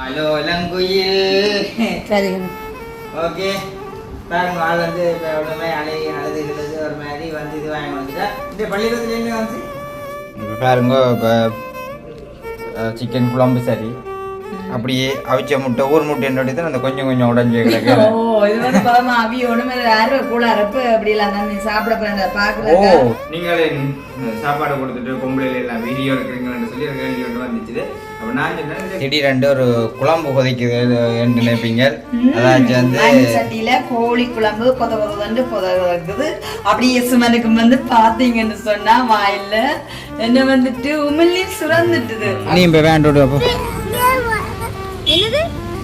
Hello இளங்குயில் சரிங்க okay. பாருங்க ஆள் வந்து இப்போ உடனே அழகி அழுது கிழுது ஒரு மாதிரி வந்து இது வாங்கி வந்துட்டா. இந்த பள்ளிக்கூடத்துல என்ன வந்து? இப்போ பாருங்க இப்போ சிக்கன் குழம்பு சரி. அப்படியே அவிச்ச முட்டை ஊர் முட்டைன்னு தான் அந்த கொஞ்சம் கொஞ்சம் உடஞ்சி கிடக்கு. ஓ இது வந்து பழமா அவி ஒண்ணுமே அரை கூட அரப்பு அப்படி எல்லாம் தான் நீ சாப்பிட போற ஓ பாக்குறதுக்கு நீங்களே சாப்பாடு கொடுத்துட்டு பொம்பளையில எல்லாம் வீடியோ எடுக்கிறீங்கன்னு சொல்லி கேள்வி ஒன்று வந்துச்சு அப்போ நான் சொன்னேன் திடீரெண்டு ஒரு குழம்பு கொதிக்குது என்று நினைப்பீங்க. அதாச்சும் வந்து சட்டியில கோழி குழம்பு கொத கொதன்னு கொத இருக்குது. அப்படியே சுமனுக்கு வந்து பாத்தீங்கன்னு சொன்னா வாயில என்ன வந்துட்டு உமிழ்நீ சுரந்துட்டுது. நீ இப்போ வேண்டோடு அப்போ.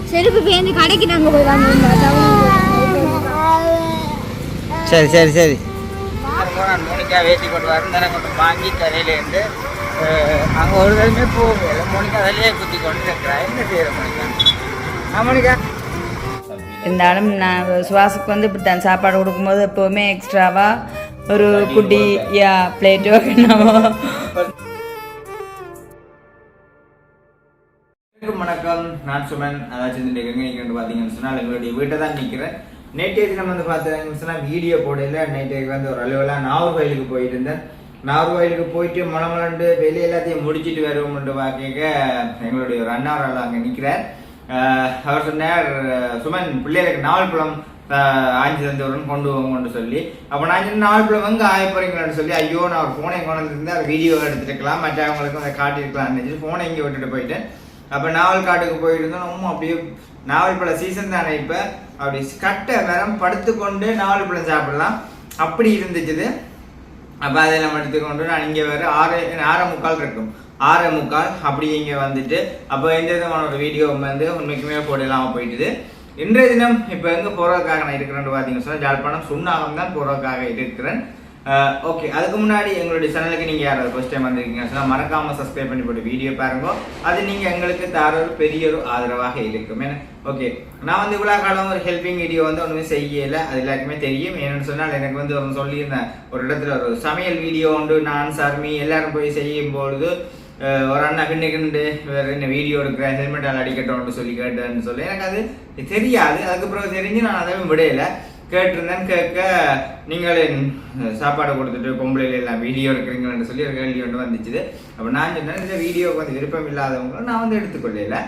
செருப்பு பேருந்து கடைக்கு நாங்க போய் சரி சரி சரி. நான் மோனிகா வேட்டி கொண்டு வரேன் கொஞ்சம் வாங்கி கரையிலேருந்து அங்கே ஒரு தடவை போகவே மோனிகா வெளியே குத்தி கொண்டு இருக்கிறேன் என்ன செய்யற மோனிகா? ஆ மோனிகா? இருந்தாலும் நான் சுவாசுக்கு வந்து இப்படி தான் சாப்பாடு கொடுக்கும்போது எப்போவுமே எக்ஸ்ட்ராவா ஒரு குட்டி யா பிளேட்டோ என்னவோ நான் சுமன் அதாச்சும் இந்த எங்கே நிற்கிறேன் பார்த்தீங்கன்னு சொன்னால் எங்களுடைய வீட்டை தான் நிற்கிறேன் நேற்றைய தினம் வந்து பார்த்தீங்கன்னு சொன்னால் வீடியோ போடையில் நேற்றைக்கு வந்து ஒரு அளவில் நாகர்கோயிலுக்கு போயிட்டு இருந்தேன் நாகர்கோயிலுக்கு போயிட்டு மலமலண்டு வெளியே எல்லாத்தையும் முடிச்சிட்டு வருவோம்னு பார்க்க எங்களுடைய ஒரு அண்ணாவரால் அங்கே நிற்கிறார் அவர் சொன்னார் சுமன் பிள்ளைகளுக்கு நாவல் பழம் ஆஞ்சி தந்தவரும் கொண்டு வாங்கன்னு சொல்லி. அப்போ நான் சொன்ன நாவல் பிள்ளை வந்து ஆய போறீங்களான்னு சொல்லி. ஐயோ நான் ஒரு ஃபோனை கொண்டு வந்து வீடியோ எடுத்துருக்கலாம் மற்றவங்களுக்கும் அதை காட்டியிருக்கலாம்னு சொல்லி ஃபோனை இங்கே விட்டுட்டு போயிட்டேன். அப்போ நாவல் காட்டுக்கு போயிருந்தோம். நம்ம அப்படியே நாவல் பழ சீசன் தானே இப்போ? அப்படி கட்டை வெறும் படுத்துக்கொண்டு நாவல் பழம் சாப்பிடலாம். அப்படி இருந்துச்சுது. அப்போ அதை நம்ம எடுத்துக்கொண்டு நான் இங்கே வேறு ஆறு ஆறே முக்கால் இருக்கும். ஆறே முக்கால் அப்படி இங்கே வந்துட்டு அப்போ எந்த விதமான ஒரு வீடியோ வந்து உண்மைக்குமே போடலாமல் போயிட்டுது. இன்றைய தினம் இப்போ எங்கே போகிறதுக்காக நான் இருக்கிறேன்னு பார்த்தீங்கன்னா சொன்னால் ஜாழ்ப்பாணம் சுண்ணாகம் தான் போகிறதுக்காக இருக்கிறேன். ஓகே அதுக்கு முன்னாடி எங்களுடைய சேனலுக்கு நீங்கள் யாராவது ஃபர்ஸ்ட் டைம் வந்திருக்கீங்க சொன்னால் மறக்காமல் சப்ஸ்கிரைப் பண்ணி போட்டு வீடியோ பாருங்க. அது நீங்கள் எங்களுக்கு தர ஒரு பெரிய ஒரு ஆதரவாக இருக்கும். ஏன்னா ஓகே நான் வந்து இவ்வளோ காலம் ஒரு ஹெல்பிங் வீடியோ வந்து ஒன்றுமே செய்யலை. அது எல்லாருக்குமே தெரியும். என்னென்னு சொன்னால் எனக்கு வந்து ஒரு சொல்லியிருந்தேன். ஒரு இடத்துல ஒரு சமையல் வீடியோ உண்டு. நான் சர்மி எல்லாரும் போய் செய்யும் பொழுது ஒரு அண்ணா கிண்டு வேறு என்ன வீடியோ எடுக்கிற ஹெல்மெட்டால் அடிக்கட்டும்னு சொல்லி கேட்டேன்னு சொல்லி. எனக்கு அது தெரியாது. அதுக்கப்புறம் தெரிஞ்சு நான் அதை விடையில கேட்டிருந்தேன் கேட்க நீங்களே சாப்பாடு கொடுத்துட்டு பொம்பளையில எல்லாம் வீடியோ எடுக்கிறீங்கன்னு சொல்லி ஒரு கேள்வி ஒன்று வந்துச்சு அப்போ நான் சொன்னேன் இந்த வீடியோவுக்கு வந்து விருப்பம் இல்லாதவங்களும் நான் வந்து எடுத்துக்கொள்ளல.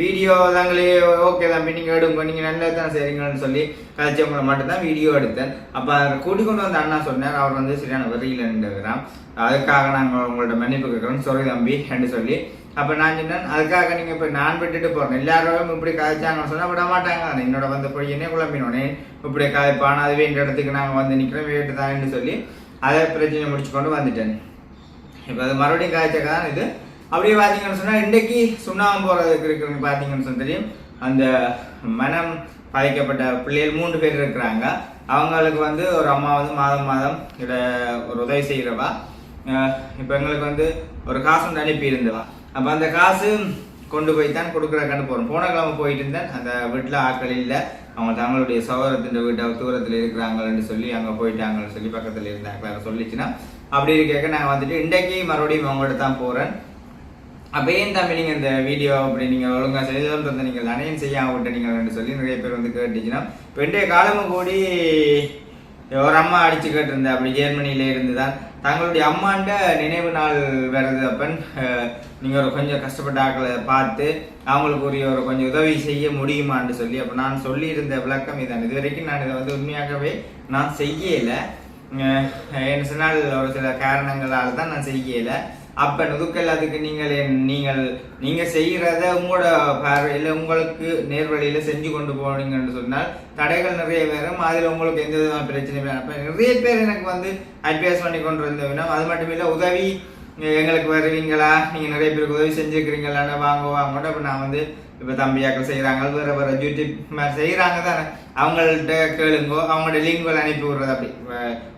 வீடியோ தாங்களே ஓகே தம்பி நீங்கள் எடுங்க நீங்கள் நல்லது தான் செய்றீங்கன்னு சொல்லி கதைச்சவங்களை மட்டும்தான் வீடியோ எடுத்தேன். அப்போ அதை கூட்டி கொண்டு வந்த அண்ணா சொன்னார் அவர் வந்து சரியான வரியில் நின்றுக்கிறான் அதுக்காக நாங்கள் உங்கள்ட்ட மன்னிப்பு கேட்குறோம். சொல்லி தம்பி என்று சொல்லி அப்போ நான் சொன்னேன் அதுக்காக நீங்கள் இப்போ நான் விட்டுட்டு போகிறேன் எல்லாரும் இப்படி கதைச்சாங்கன்னு சொன்னால் விட மாட்டாங்க. நான் என்னோட வந்த பையனே குழம்பினோடனே இப்படி கதைப்பான் அதுவே இந்த இடத்துக்கு நாங்கள் வந்து நிற்கிறோம் வேட்டு தான்னு சொல்லி அதை பிரச்சனை முடிச்சு கொண்டு வந்துட்டேன். இப்போ அது மறுபடியும் காய்ச்சக்க தான் இது. அப்படியே பார்த்தீங்கன்னு சொன்னால் இன்றைக்கு சுண்ணாம்பு போகிறதுக்கு இருக்கிறவங்க பார்த்தீங்கன்னு சொன்னா தெரியும். அந்த மனம் பாதிக்கப்பட்ட பிள்ளைகள் மூன்று பேர் இருக்கிறாங்க. அவங்களுக்கு வந்து ஒரு அம்மா வந்து மாதம் மாதம் இதில் ஒரு உதவி செய்கிறவா இப்போ எங்களுக்கு வந்து ஒரு காசு ஒன்று அனுப்பி இருந்தவா அப்போ அந்த காசு கொண்டு போய் தான் கொடுக்குற கண்டு போகிறோம் போன கிழமை போயிட்டு இருந்தேன். அந்த வீட்டில் ஆட்கள் இல்லை. அவங்க தங்களுடைய சகோதரத்தின் வீட்டை தூரத்தில் இருக்கிறாங்கன்னு சொல்லி அங்கே போயிட்டாங்கன்னு சொல்லி பக்கத்தில் இருந்தாங்க. சொல்லிச்சுன்னா அப்படி இருக்க நாங்கள் வந்துட்டு இன்றைக்கு மறுபடியும் அவங்கள்ட்ட தான் போகிறேன் அப்போ ஏன் தம்பி நீங்கள் இந்த வீடியோ அப்படி நீங்கள் ஒழுங்காக செய்தோன்றதை நீங்கள் அணையம் செய்யாம விட்டீங்கன்னு சொல்லி நிறைய பேர் வந்து கேட்டுச்சுன்னா இப்போ இன்றைய காலமும் கூடி ஒரு அம்மா அடிச்சு கேட்டிருந்தேன் அப்படி ஜெர்மனியில இருந்து தான் தங்களுடைய அம்மாண்ட நினைவு நாள் வருது அப்பன். நீங்கள் நீங்க ஒரு கொஞ்சம் கஷ்டப்பட்ட ஆட்களை பார்த்து அவங்களுக்கு உரிய ஒரு கொஞ்சம் உதவி செய்ய முடியுமான்னு சொல்லி அப்போ நான் சொல்லியிருந்த விளக்கம் இதான். இது வரைக்கும் நான் இதை வந்து உண்மையாகவே நான் செய்யலை. என்ன சொன்னால் ஒரு சில காரணங்களால் தான் நான் செய்யலை. அப்ப நுதுக்கல் அதுக்கு நீங்கள் என்- நீங்கள் நீங்க செய்யறத உங்களோட பார்வையில் உங்களுக்கு நேர்வழியில செஞ்சு கொண்டு போனீங்கன்னு சொன்னால் தடைகள் நிறைய பேரும் அதுல உங்களுக்கு எந்த விதமான பிரச்சனையும் இல்லை. அப்ப நிறைய பேர் எனக்கு வந்து அட்வைஸ் பண்ணி கொண்டு வந்தவனா அது மட்டும் இல்ல உதவி எங்களுக்கு வருவீங்களா நீங்க நிறைய பேருக்கு உதவி செஞ்சுருக்கிறீங்களான்னு வாங்க வாங்க அப்ப நான் வந்து இப்போ தம்பியாக்கள் செய்கிறாங்க வேறு வேறு யூடியூப் மாதிரி செய்கிறாங்க தானே அவங்கள்ட்ட கேளுங்கோ அவங்களோட லிங்குகள் அனுப்பி விடுறது அப்படி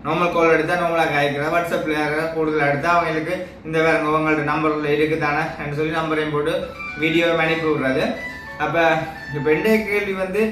நார்மல் கால் எடுத்தால் நார்மலாக காய்க்கிறேன் வாட்ஸ்அப்பில் யாராவது கூடுதல் எடுத்தால் அவங்களுக்கு இந்த வேற உங்கள்ட்ட நம்பரில் இருக்கு தானே என்று சொல்லி நம்பரையும் போட்டு வீடியோவை அனுப்பி விடுறது அப்போ இப்போ ரெண்டே கேள்வி வந்து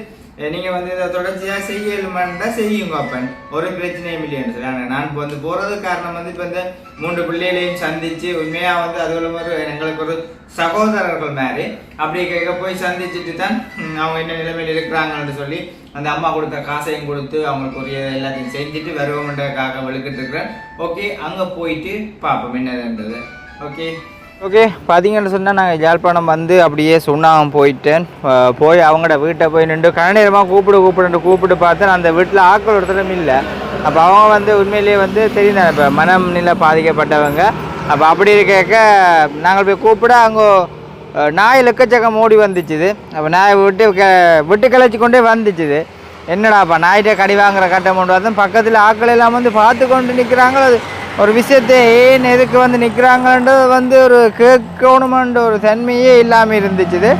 நீங்கள் வந்து இதை தொடர்ச்சியாக செய்யலுமாண்டா செய்யுங்க அப்பன். ஒரு பிரச்சனையும் இல்லைன்னு சொல்லி நான் இப்போ வந்து போகிறது காரணம் வந்து இப்போ இந்த மூன்று பிள்ளைகளையும் சந்தித்து உண்மையாக வந்து அதுல ஒரு எங்களுக்கு ஒரு சகோதரர்கள் மாதிரி. அப்படி கேட்க போய் சந்திச்சுட்டு தான் அவங்க என்ன நிலைமையில் இருக்கிறாங்கன்னு சொல்லி அந்த அம்மா கொடுத்த காசையும் கொடுத்து அவங்களுக்கு உரிய எல்லாத்தையும் செஞ்சுட்டு வருவோம்ன்றக்காக வெளுக்கிட்டு இருக்கிறேன். ஓகே அங்கே போயிட்டு பார்ப்போம் என்னதுன்றது. ஓகே. ஓகே பார்த்தீங்கன்னு சொன்னால் நாங்கள் யாழ்ப்பாணம் வந்து அப்படியே சுண்ணாகம் போயிட்டேன். போய் அவங்களோட வீட்டை போய் நின்று கனநேரமாக கூப்பிடு கூப்பிடுன்னு கூப்பிட்டு பார்த்தேன். அந்த வீட்டில் ஆக்கள் ஒருத்தரும் இல்லை. அப்போ அவங்க வந்து உண்மையிலேயே வந்து தெரியும் இப்போ மனம் நிலை பாதிக்கப்பட்டவங்க. அப்போ அப்படி இருக்க நாங்கள் போய் கூப்பிட அங்கே நாய் லெக்கச்சக்கம் ஓடி வந்துச்சுது. அப்போ நாய் விட்டு க விட்டு கிளச்சி கொண்டே வந்துச்சுது. என்னடாப்பா நாய்கிட்ட கடி வாங்குற கட்டம் கொண்டு வந்து பக்கத்தில் ஆட்கள் எல்லாம் வந்து பார்த்து கொண்டு நிற்கிறாங்க அது ஒரு விஷயத்தை ஏன் எதுக்கு வந்து நிற்கிறாங்கன்றது வந்து ஒரு கேட்கணுமென்ற ஒரு தன்மையே இல்லாமல் இருந்துச்சுது.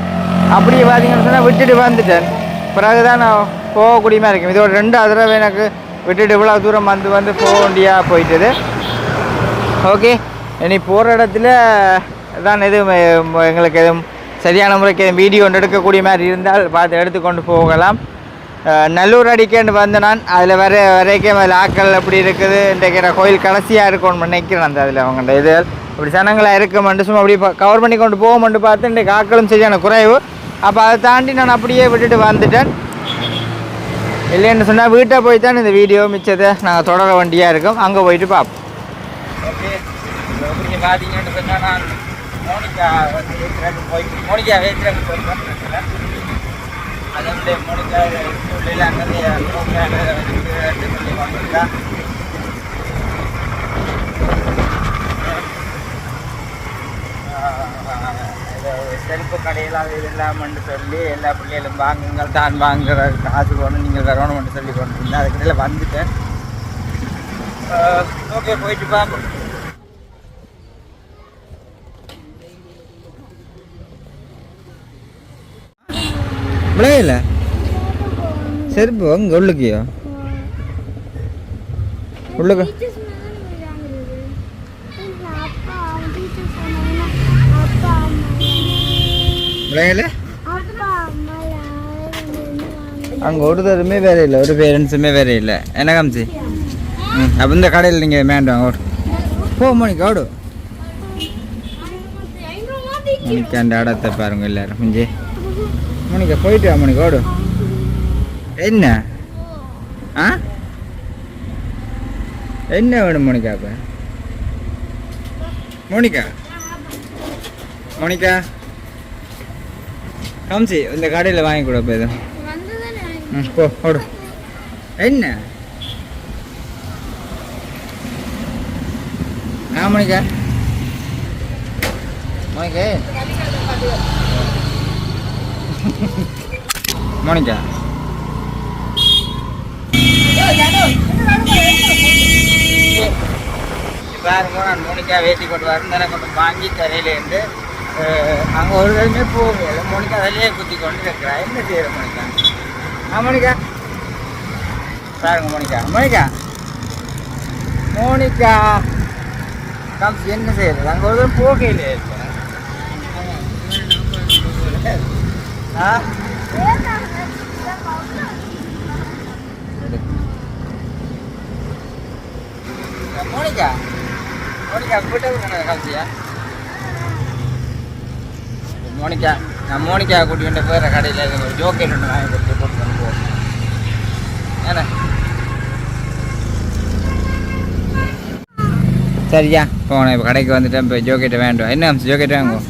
அப்படியே பார்த்தீங்கன்னு சொன்னால் விட்டுட்டு வந்துட்டேன். பிறகுதான் நான் போகக்கூடிய மாதிரி இருக்கும் இது ஒரு ரெண்டு தடவை எனக்கு விட்டுட்டு இவ்வளோ தூரம் வந்து வந்து போக வேண்டியாக போயிட்டுது. ஓகே இனி போகிற இடத்துல தான் எதுவும் எங்களுக்கு எதுவும் சரியான முறைக்கு எதுவும் வீடியோ ஒன்று எடுக்கக்கூடிய மாதிரி இருந்தால் பார்த்து எடுத்துக்கொண்டு போகலாம். நல்லூர் அடிக்கேண்டு வந்த நான் அதில் வர வரைக்கும் அதில் ஆக்கள் அப்படி இருக்குது. இன்றைக்கிற கோயில் கடைசியாக இருக்கும்னு நினைக்கிறேன் அந்த அதில் அவங்கள்ட்ட இது. இப்படி சனங்களாக இருக்குமெண்டு சும்மா அப்படி கவர் பண்ணி கொண்டு போகுமெண்டு பார்த்து இன்றைக்கு ஆக்களும் சரியான குறைவு. அப்போ அதை தாண்டி நான் அப்படியே விட்டுட்டு வந்துட்டேன். இல்லைன்னு சொன்னால் வீட்டை போய் தான் இந்த வீடியோ மிச்சத்தை நாங்கள் தொடர வண்டியாக இருக்கும். அங்கே போயிட்டு பார்ப்போம் பார்த்தீங்கன்னு சொன்னால் நான் மோனிகா வந்து போய் மோனிகா ஏற்றுறாக்கு போய் பார்த்துருக்கேன் முடிஞ்சால் விட அங்கே ஸ்கூலில் நிறைய சொல்லி வந்திருக்கா செருப்பு கடையில் அது இல்லாமன்னு சொல்லி எல்லா பிள்ளைகளும் வாங்குங்க தான் வாங்குற காசு கொண்டு நீங்கள் வரணும்னு சொல்லி கொண்டு இருந்தேன் அதுக்கிட்ட வந்துட்டேன் ஓகே போயிட்டு பார்ப்போம். விளையல? செருப்பு அங்கே உள்ளுக்கியா? உள்ளுக்கு. டீச்சர்ஸ் அங்கே ஒருத்தருமே வேற இல்லை ஒரு பேரண்ட்ஸுமே வேற இல்லை. என்ன காமிச்சு? ம் அப்போ இந்த கடையில் நீங்கள் வேண்டாம் ஓடு. போ மணிக்கு ஓடு. மணிக்கு அந்த இடத்தை பாருங்க எல்லாரும். கொஞ்சம் மணிக்கு போயிட்டு மணிக்கு ஓடு. என்ன? ஆ? என்ன வேணும் மோனிகா இப்போ மோனிகா? மோனிகா? காமிச்சி இந்த கடையில் வாங்கி கொடு இப்போ எதுவும் வந்ததானே ம் போ ஓடு. என்ன? ஆ மோனிகா? மோனிகா? மோனிகா? பாருங்க நான் மோனிக்கா வேட்டி கொண்டு வரேன் தானே கொண்டு வாங்கி கரையிலேருந்து அங்கே ஒரு தடவை போகல மோனிக்கா அதிலேயே குத்தி கொண்டு இருக்கிறா என்ன செய்யற மோனிக்கா ஆ மோனிக்கா பாருங்க மோனிக்கா மோனிக்கா மோனிக்கா காமிச்சு என்ன செய்யறது அங்கே ஒரு தடவை போகையிலே ஆ மோனிகா? மோனிகா கூட்ட காமிச்சியா மோனிகா நான் மோனிகா கூட்டிகிட்டு போகிற கடையில் ஒரு ஜோக்கெட் ஒன்று வாங்கி கொடுத்து போட்டு வந்து போவோம் ஏன்னா சரியா போனேன் இப்போ கடைக்கு வந்துட்டேன். இப்போ ஜோக்கெட்டை வேண்டும் என்ன ஜோக்கெட் வாங்குவோம்?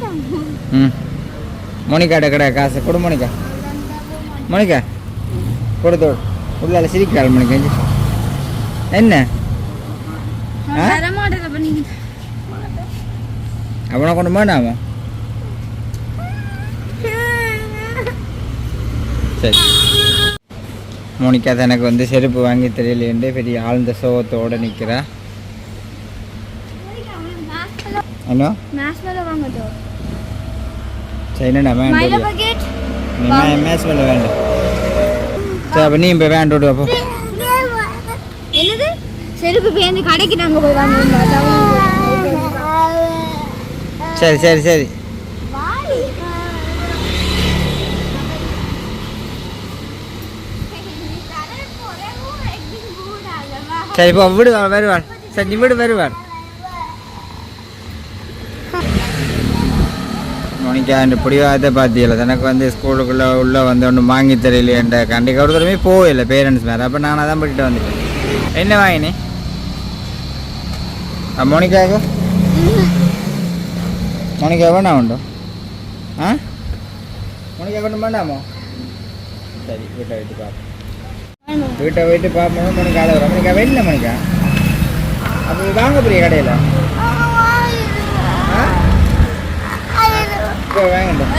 ம். மோனிகாட்ட கடை காசு. கொடு மோனிகா. மோனிகா கொடுத்து உள்ளால சிரிக்கிறாள் மோனிகா. என்ன? அவனை கொண்டு போனாமா சரி. மோனிகா தனக்கு வந்து செருப்பு வாங்கி தெரியலேண்டு பெரிய ஆழ்ந்த சோகத்தோட நிற்கிறா அண்ணா? மேட்ச் மேல வாங்கட்டும் சரி என்னடா மைல வேண்டாம். வேண்டாம் சரி அப்போ நீ இப்போ வேண்டாம் விடு அப்போ. செருப்பு பேருந்து கடைக்கு நாங்கள் போய் வாங்கிருந்தோம் சரி சரி சரி. சரி போ விடுவான் வருவான். சரி நீ விடு வருவான். மோனிக்கா இந்த பிடிவாத பார்த்தீங்களா தனக்கு வந்து ஸ்கூலுக்குள்ளே உள்ளே வந்து ஒன்று வாங்கி தெரியலையன்ற கண்டிக்க ஒரு தடவை போகல பேரண்ட்ஸ் மேலே அப்போ நானாக தான் போயிட்டு வந்துட்டேன். என்ன வாங்கினேன் ஆ மோனிகாவுக்கு மோனிகா வேணா உண்டோ ஆ மோனிகா கொண்டு வேண்டாமோ சரி வீட்டை போயிட்டு பார்ப்போம் வீட்டை போயிட்டு பார்ப்போம் மோனிகா அதை வரும் மோனிகா வெளில மோனிகா அப்போ வாங்க போறிய கடையில் இப்போ வாங்கட்டும்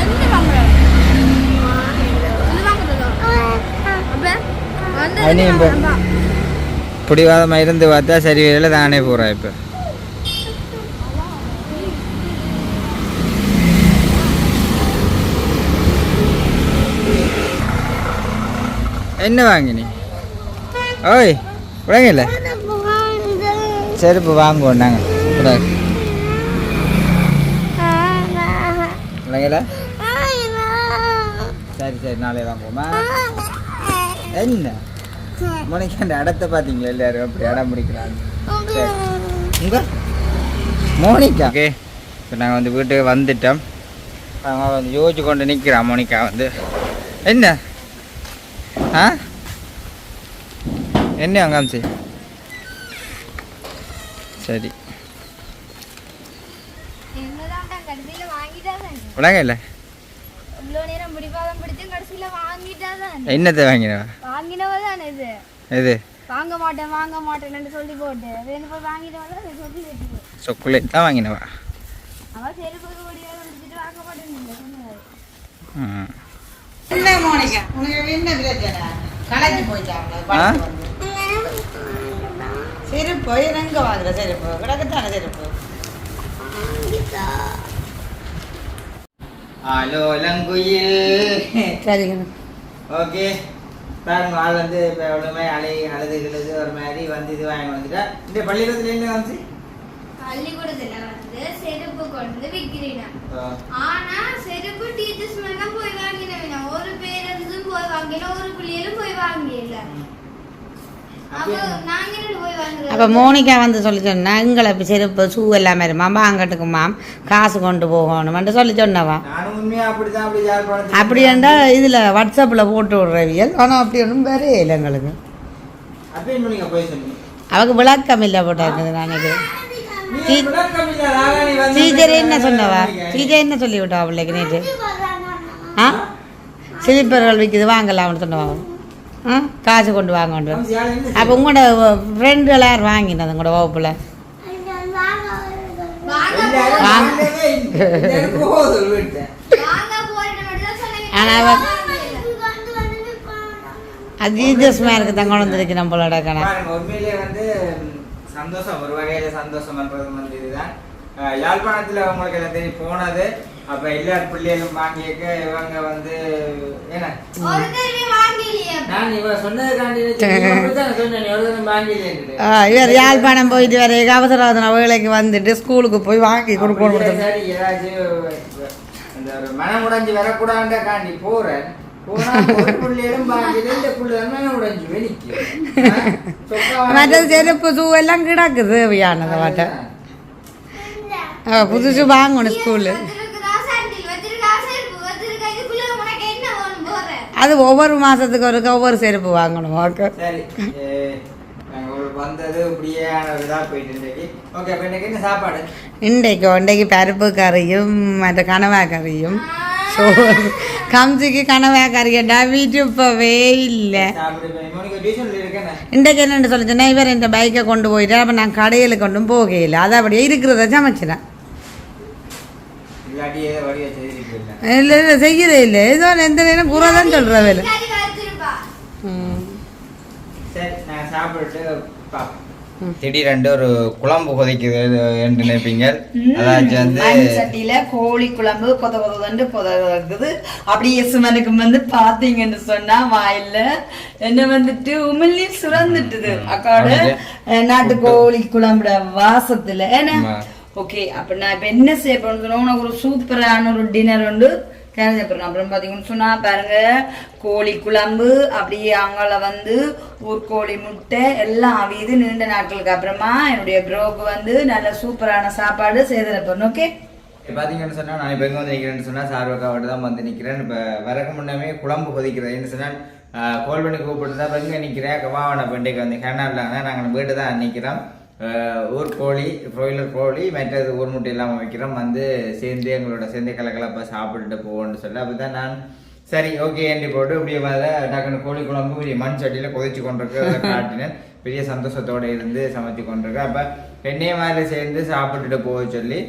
அவனே இப்போ பிடிவாதமாக இருந்து பார்த்தா சரி வேலை தானே போகிறேன் இப்போ என்ன வாங்கினி ஓய் விளங்கல செருப்பு வாங்குவோம் நாங்கள் விளங்கல சரி சரி நாளை வாங்குவோமா என்ன முனைக்கு அந்த இடத்த பார்த்தீங்களா எல்லாரும் அப்படி இடம் முடிக்கிறாங்க உங்க மோனிகா ஓகே இப்போ நாங்கள் வந்து வீட்டுக்கு வந்துட்டோம் அவங்க வந்து யோசிச்சு கொண்டு நிற்கிறான் மோனிகா வந்து என்ன என்ன அங்கே அம்சி சரி. விளங்க இல்லை என்னத்தை வாங்கினவா? வாங்கினவதான் இது? இது வாங்க மாட்டேன் வாங்க மாட்டேன்னு சொல்லி போட்டு. வேணும் போய் வாங்கினவதான் சொல்லி வச்சுக்கோ சொக்குலேட் தான் வாங்கினவா? அவன் முடியாது முடிச்சுட்டு வாங்க மாட்டேன்னு களைச்சு போயிட்டாங்க? செருப்பு எங்க வாங்குற செருப்பு. கிடக்கத்தான செருப்பு? ஹலோ லங்குயில் சரிங்க. ஓகே. பாருங்க ஆள் வந்து இப்போ எவ்வளோமே அலை அழுது கிழுது ஒரு மாதிரி வந்து இது வாங்கி வந்துட்டா. இந்த பள்ளிக்கூடத்துல என்ன வந்து பள்ளிக்கூடத்துல வந்து செருப்பு கொண்டு விக்கிறீனா ஆனா செருப்பு டீச்சர்ஸ் மேல போய் பேருந்தும் போய் வாங்கின ஒரு பிள்ளைகளும் போய் வாங்கிடல அப்போ மோனிகா வந்து சொல்லி சொன்னா எங்களை இப்போ செருப்பு ஷூ எல்லாம் வருமாம் வாங்கட்டுக்குமாம் காசு கொண்டு போகணும்னு சொல்லி சொன்னவா அப்படி என்றால் இதில் வாட்ஸ்அப்பில் போட்டு விடுறவியல் ஆனால் அப்படி ஒன்றும் வேறே இல்லை எங்களுக்கு அவக்கு விளக்கம் இல்லை போட்டாக்குது நான் நினைக்கிறேன் நீ டீ- விளக்கம் இல்ல, ராகாணி வந்து டீச்சர் என்ன சொன்னவா டீச்சர் என்ன சொல்லி விட்டா பிள்ளைக்கு நேற்று ஆ சிலிப்பர்கள் விற்கிது வாங்கலாம்னு சொன்னவா ஆ? காசு கொண்டு வாங்க கொண்டு அப்போ உங்களோட ஃப்ரெண்டுகள் யார் வாங்கினது உங்களோட வகுப்பில்? ஆனால் அது ஜீஜஸ் இருக்குது தான் கொண்டு வந்துருக்கு நம்மளோட கணக்கு உண்மையிலே வந்து சந்தோஷம். ஒரு வகையில் சந்தோஷம் பண்ணுறது வந்து இதுதான். யாழ்ப்பாணத்தில் உங்களுக்கு எல்லாம் தெரியும் போனது அப்ப எல்லா பிள்ளைகளும் வாங்கியிருக்க இவங்க வந்து என்ன? இவர் யாழ்ப்பாணம் போயிட்டு வர அவசரவாதன வேலைக்கு வந்துட்டு ஸ்கூலுக்கு போய் வாங்கி கொடுக்கணும் மனம் உடைஞ்சு வரக்கூடாதுன்ற காண்டி போறேன். போனா ஒரு பிள்ளைகளும் வாங்கில இந்த பிள்ளை மனம் உடைஞ்சு வெளிக்கு. மற்றது செருப்பு ஷூ எல்லாம் கிடக்குது தேவையானதை வாட்ட. புதுசு வாங்கணும் ஸ்கூலு வச்சிருக்கா சாண்டில் வச்சிருக்கா செருப்பு வச்சிருக்கா இதுக்குள்ள உனக்கு என்ன வேணும் போறேன் அது ஒவ்வொரு மாசத்துக்கு ஒருக்க ஒவ்வொரு செருப்பு வாங்கணும் ஓகே? ஒரு ஒரு இன்றைக்கு. இன்றைக்கு பருப்பு கறியும் மற்ற கனவா கறியும். சோறு கம்சிக்கு கனவா கறியண்டா வீட்டு இப்பவே இல்லை. இன்றைக்கு என்னென்னு சொல்லி சொன்னா இவர் இந்த பைக்கை கொண்டு போயிட்டு அப்போ நான் கடையில் கொண்டும் போகையில் அது அப்படியே இருக்கிறத சமைச்சினேன் இல்லை இல்லை செய்யறே இல்லை. ஏதோ எந்த நேரம் குறை தான் சொல்கிற வேலை திடீரென்று ஒரு குழம்பு கொதிக்குது என்று நினைப்பீங்க. அதாச்சும் வந்து சட்டியில கோழி குழம்பு கொத கொதன்னு கொதக்குது அப்படியே சுமனுக்கு வந்து பாத்தீங்கன்னு சொன்னா வாயில என்ன வந்துட்டு உமிழ்நீ சுரந்துட்டுது. அக்காவோட நாட்டு கோழி குழம்புட வாசத்துல. ஏன்னா. ஓகே அப்போ நான் இப்போ என்ன செய்ய போறேன்னு உனக்கு ஒரு சூப்பரான ஒரு டின்னர் உண்டு. கேள்விப்பட்டிருக்கோம் அப்புறம் பார்த்தீங்கன்னு சொன்னால் பாருங்கள் கோழி குழம்பு அப்படியே அவங்கள வந்து ஒரு கோழி முட்டை எல்லாம் அவியுது நீண்ட நாட்களுக்கு அப்புறமா என்னுடைய ப்ரோக்கு வந்து நல்ல சூப்பரான சாப்பாடு செய்திருப்பேன் ஓகே இப்போ பார்த்தீங்கன்னு சொன்னால் நான் இப்போ எங்கே வந்து நிற்கிறேன்னு சொன்னால் சார்வக்காவோட தான் வந்து நிற்கிறேன் இப்போ வரக்கு முன்னமே குழம்பு கொதிக்கிறேன்னு சொன்னால் கோல் பண்ணி கூப்பிட்டு தான் எங்கே நிற்கிறேன் கவாவன பெண்டைக்கு வந்து. கேனாடில் நாங்கள் வீட்டு தான் நிற்கிறோம் ஊர் கோழி ப்ரோயிலர் கோழி மற்றது ஊர் முட்டை இல்லாமல் வைக்கிறோம். வந்து சேர்ந்து எங்களோட சேர்ந்து கலக்கலப்பாக சாப்பிட்டுட்டு போவோம்னு சொல்லி. அப்போ தான் நான் சரி ஓகே என்று போட்டு இப்படியே வர டக்குனு கோழி குழம்பு பெரிய மண் சட்டியில் கொதிச்சு கொண்டிருக்கு. காட்டினேன். பெரிய சந்தோஷத்தோடு இருந்து சமைச்சு கொண்டிருக்கேன். அப்போ என்னைய மாதிரி சேர்ந்து சாப்பிட்டுட்டு போக சொல்லி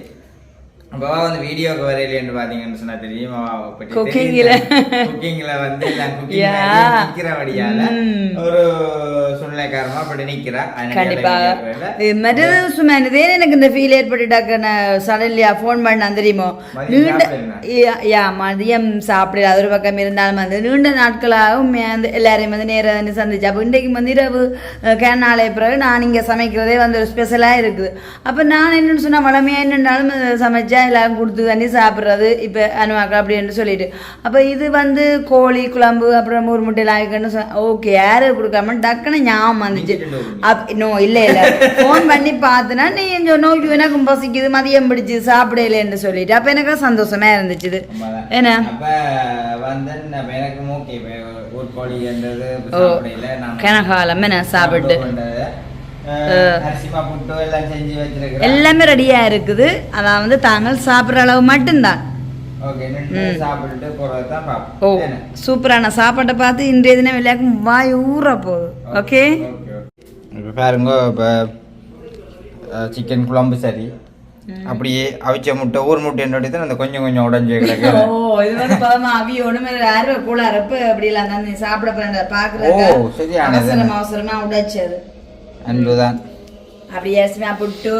அப்போ வந்து வீடியோக்கு வரையிலேன்னு பார்த்தீங்கன்னு சொன்னா தெரியும். Cooking-ல. குக்கிங்ல வந்து நான். குக்கிங் ம். ஒரு சூழ்நிலைக்காரமா அப்படி நிற்கிறா கண்டிப்பாக மற்றது சும்மா எனக்கு இந்த ஃபீல் ஏற்பட்டுட்டாக்க நான் சடன்லியா ஃபோன் பண்ணான் தெரியுமோ? நீண்ட. யா- மதியம் சாப்பிடல. அது ஒரு பக்கம் இருந்தாலும் வந்து நீண்ட நாட்களாகவும் வந்து எல்லாரையும் வந்து நேராக வந்து சந்திச்சு. அப்போ இன்றைக்கு வந்து இரவு கேனாலே பிறகு நான் இங்கே சமைக்கிறதே வந்து ஒரு ஸ்பெஷலாக இருக்குது. அப்போ நான் என்னன்னு சொன்னால் வளமையாக என்னென்னாலும் சமைச்சா எல்லாரும் கொடுத்து தண்ணி சாப்பிட்றது இப்போ அனுவாக்க அப்படின்னு சொல்லிட்டு. அப்போ இது வந்து கோழி குழம்பு அப்புறம் ஒரு முட்டையில் ஆகிக்கன்னு ஓகே யாரு கொடுக்காம டக்குன்னு ஞாபகம் வந்துச்சு. அப் நோ இல்ல இல்ல. ஃபோன் பண்ணி பார்த்தனா நீ சொன்னோ எனக்கு பசிக்குது மதியம் பிடிச்சு சாப்பிடலன்னு சொல்லிட்டு. அப்ப எனக்கு சந்தோஷமா இருந்துச்சு என்ன? கனகாலம் என்ன? சாப்பிட்டு கொண்டது. அஹ், அரிசிமா புட்டு எல்லாம் ரெடியா இருக்குது. அதான் வந்து தாங்கள் சாப்பிட்ற அளவு மட்டும்தான். ஓ? சூப்பரான சாப்பாட்டை பார்த்து இன்றைய தினம் விளையாக்கும் வாய் ஊற போகுது. ஓகே இப்போ பாருங்க இப்போ சிக்கன் குழம்பு சரி. அப்படியே அவிச்ச முட்டை ஊர் முட்டைன்னு தான் அந்த கொஞ்சம் கொஞ்சம் உடஞ்சி கிடக்கு. ஓ இது வந்து பாவமா அவி ஒண்ணுமே ஆர்வ கூட அரப்பு அப்படி எல்லாம் தான் சாப்பிட போற ஓ, பாக்குறது. அவசரம் அவசரமா உடைச்சது. அன்புதான். அப்படியே புட்டு.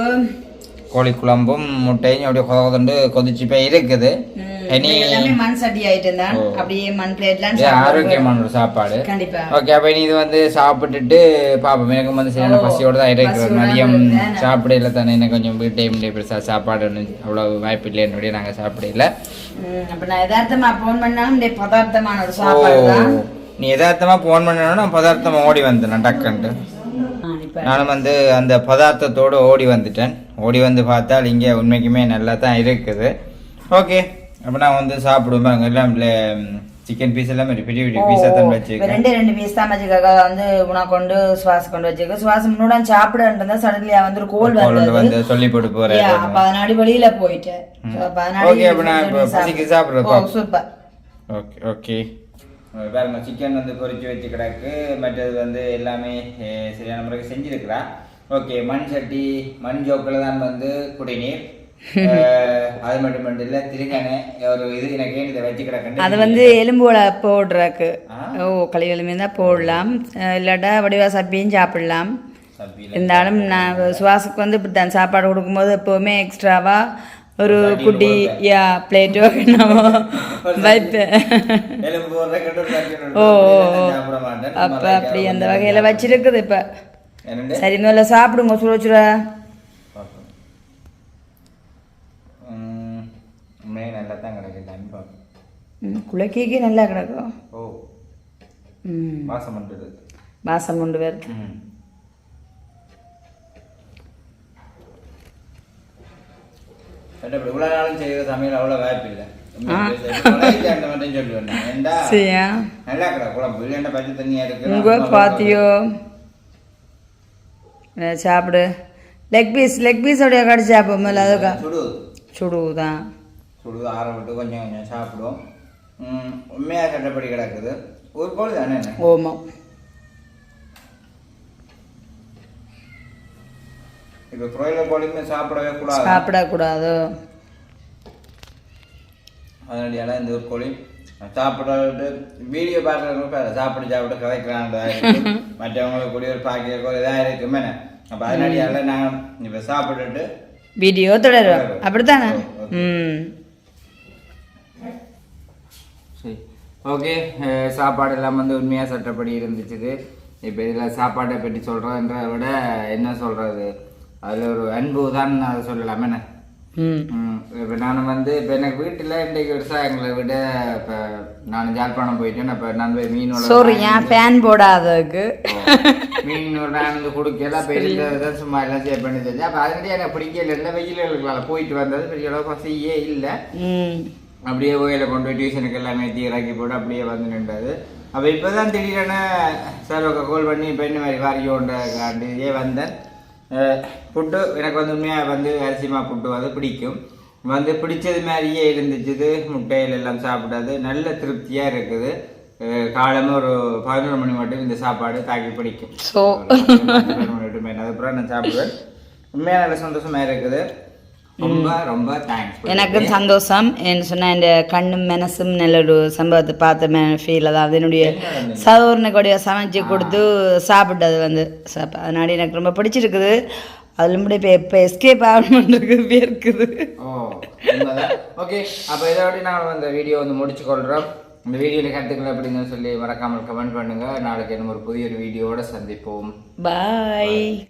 கோழி குழம்பும் முட்டையும் அப்படியே கொத கொதண்டு கொதிச்சு போய் இருக்குது. மண் சட்டி ஐட்டம் தான். ஓ. அப்படியே மண் பிளேட்லாம் இது ஆரோக்கியமான ஒரு சாப்பாடு. கண்டிப்பா. ஓகே அப்ப இது வந்து சாப்பிட்டுட்டு பாப்போம். எனக்கு வந்து சரியான பசியோட தான் இருக்கிறேன் பசியோட மதியம்? சாப்பிடல தானே எனக்கு கொஞ்சம் டைம் பெருசா சாப்பாடு அவ்வளவு வாய்ப்பு இல்லைன்னு நாங்க சாப்பிடல. அப்ப நான் யதார்த்தமா போன் பண்ணாலும் இந்த பதார்த்தமான ஒரு ஓ சாப்பாடு தான். நீ யதார்த்தமா போன் பண்ணனா பதார்த்தமா ஓடி வந்தேன் டக்குன்ட்டு. நானும் வந்து அந்த பதார்த்தத்தோடு ஓடி வந்துட்டேன். ஓடி வந்து பார்த்தால் இங்கே உண்மைக்குமே நல்லா தான் இருக்குது. ஓகே. அப்போ நான் வந்து சாப்பிடுவேன் பாருங்க எல்லாம் சிக்கன் பீஸ் எல்லாம் பெரிய பெரிய ஓ, பீஸாக தான் வச்சுருக்கேன். ரெண்டே ரெண்டு பீஸ் தான் வச்சுக்காக வந்து உணவு கொண்டு சுவாசம் கொண்டு வச்சிருக்க சுவாசம் முன்னாடி சாப்பிடுன்றதா சடன்லியா வந்து ஒரு கோல் வந்து சொல்லி போட்டு போகிறேன் அப்ப அதனாடி வெளியில போயிட்டேன். So, அப்ப நான் பசிக்கு சாப்பிடுறேன், ஓகே ஓகே. பாருங்க சிக்கன் வந்து பொரிச்சு வச்சு கிடக்கு. மற்றது வந்து எல்லாமே சரியான முறைக்கு செஞ்சிருக்கிறா. ஓகே மண் சட்டி மண் ஜோக்கில் தான் வந்து குடிநீர். அது மட்டும் இல்லை திருக்கணை ஒரு இது எனக்கு இதை வச்சு கிடக்கு அது வந்து எலும்போல போடுறக்கு. ஓ களி எலும்பு தான் போடலாம். இல்லாட்டா வடிவா சப்பியும் சாப்பிடலாம். இருந்தாலும் நான் சுவாசுக்கு வந்து இப்படி தான் சாப்பாடு கொடுக்கும்போது எப்போவுமே எக்ஸ்ட்ராவா ஒரு குட்டி. யா பிளேட்டோ என்னமோ வைப்பேன். ஓ அப்ப அப்படி அந்த வகையில வச்சிருக்குது இப்ப? சரி முதல்ல சாப்பிடுங்க சுட சுட நல்லா தான் கிடக்கு குலக்கேக்கே நல்லா கிடக்கும் ஓ வாசம் பண்ணுறது வாசம் சரி, அப்படி இவ்வளவு நாளும் செய்கிற சமையல் அவ்வளோ வாய்ப்பு இல்லை உங்க பாத்தியோ சாப்பிடு லெக் பீஸ் லெக் பீஸ் அப்படியே கடிச்சு சாப்பிடும் அதுக்கா சுடு சுடுதான் சுடு ஆற விட்டு கொஞ்சம் கொஞ்சம் சாப்பிடுவோம் ம், உண்மையா சட்டப்படி கிடக்குது ஒரு கோழி தானே ஓமம் இப்போ குரோயிலர் கோழியுமே சாப்பிடவே கூடாது சாப்பிடக்கூடாது அதனால இந்த ஒரு கோழி சாப்பிட்டு வீடியோ பார்க்குறவங்க சாப்பிட்டு சாப்பிட்டு கதைக்கிறாங்க மற்றவங்களுக்கு கூடிய ஒரு பாக்கிய கோழி இதாக இருக்குமே அப்போ அதனால நான் இப்போ சாப்பிட்டுட்டு வீடியோ தொடரும் அப்படித்தானே? ம். சரி. ஓகே. சாப்பாடு எல்லாம் வந்து உண்மையாக சட்டப்படி இருந்துச்சு இப்போ இதில் சாப்பாட்டை பற்றி சொல்கிறதுன்றத விட என்ன சொல்கிறது அதில் ஒரு அன்பு தான் அதை சொல்லலாமே. என்ன இப்ப நான் வந்து இப்ப எனக்கு வீட்டுல இன்றைக்கு விவசாயங்களை விட இப்ப நான் ஜாழ்ப்பாணம் போயிட்டேன். அப்ப நான் போய் மீனோட சாரி ஏன் ஃபேன் போடாததுக்கு? மீனோட நான் வந்து கொடுக்கல இருந்ததை சும்மா எல்லாம் சேவ் பண்ணி தெரிஞ்சு அப்ப அதனால எனக்கு பிடிக்கல. இல்லை வெயிலுக்கு போயிட்டு வந்தது. பெரிய அளவு பசியே இல்லை. அப்படியே கோயில கொண்டு போய் டியூஷனுக்கு எல்லாமே தீ இறக்கி போட்டு அப்படியே வந்து நின்றது. அப்போ இப்போ தான் திடீரென சார் கால் பண்ணி இப்போ என்ன மாதிரி வாரியோண்டே வந்தேன். புட்டு எனக்கு வந்து உண்மையாக வந்து அரிசிமா புட்டு வந்து பிடிக்கும் வந்து பிடிச்சது மாதிரியே இருந்துச்சுது முட்டையில் எல்லாம் சாப்பிடாது நல்ல திருப்தியாக இருக்குது அஹ் காலமே ஒரு பதினொரு மணி மட்டும் இந்த சாப்பாடு தாக்கி பிடிக்கும் ஸோ பதினொரு மணி மட்டும் அதுக்கப்புறம் நான் சாப்பிடுவேன் உண்மையாக நல்ல சந்தோஷமாக இருக்குது ரொம்ப ரொம்ப தேங்க்ஸ் எனக்கும் சந்தோஷம். என்ன சொன்னா இந்த கண்ணும் மனசும் நல்ல ஒரு சம்பவத்தை பார்த்த ஃபீல் அதாவது என்னுடைய சகோதரனுக்குடைய சமைச்சு கொடுத்து சாப்பிட்டது வந்து. சாப்ப- அதனால எனக்கு ரொம்ப பிடிச்சிருக்குது. அதில் முடிய இப்போ இப்போ எஸ்கேப் ஆகணுன்றது இருக்குது ஓகே அப்போ இதோட நான் இந்த வீடியோ வந்து முடிச்சு கொள்கிறோம் இந்த வீடியோவில் கருத்துக்கள் எப்படின்னு சொல்லி மறக்காமல் கமெண்ட் பண்ணுங்க. நாளைக்கு நம்ம ஒரு புதிய ஒரு வீடியோவோட சந்திப்போம். பாய்